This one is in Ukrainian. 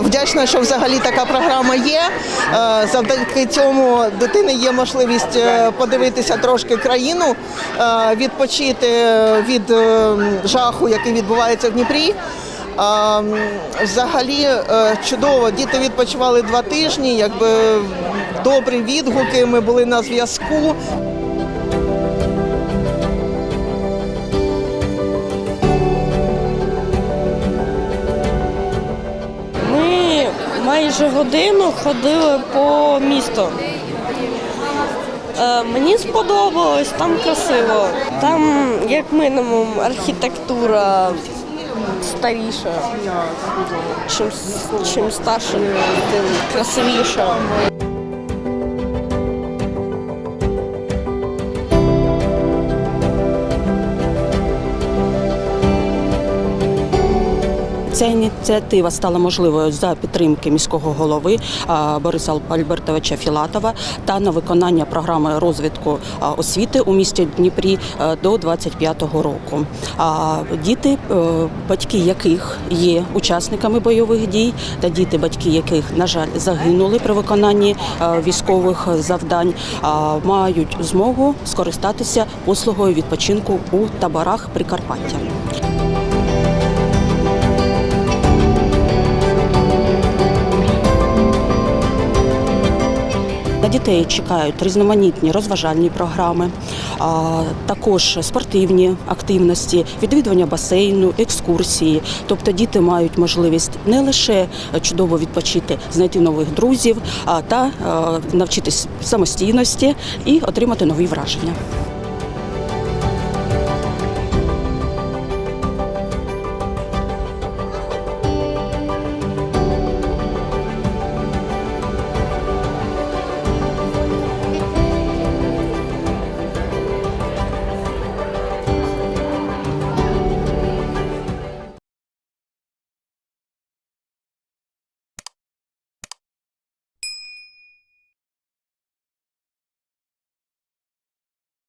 вдячна, що взагалі така програма є. Е, Завдяки цьому дитини є можливість е, подивитися трошки країну, е, відпочити від жаху, який відбувається в Дніпрі. Взагалі чудово. Діти відпочивали два тижні, якби добрі відгуки. Ми були на зв'язку. Майже годину ходили по місту. Е, мені сподобалось, там красиво. Там, як мінімум, архітектура старіша. Чим, чим старше, тим красивіше. Ця ініціатива стала можливою за підтримки міського голови Бориса Альбертовича Філатова та на виконання програми розвитку освіти у місті Дніпрі е, до 25-го року. Діти, е, батьки яких є учасниками бойових дій, та діти, батьки яких, на жаль, загинули при виконанні е, військових завдань, мають змогу скористатися послугою відпочинку у таборах Прикарпаття. Дітей чекають різноманітні розважальні програми, а також спортивні активності, відвідування басейну, екскурсії. Тобто діти мають можливість не лише чудово відпочити, знайти нових друзів, а та навчитись самостійності і отримати нові враження.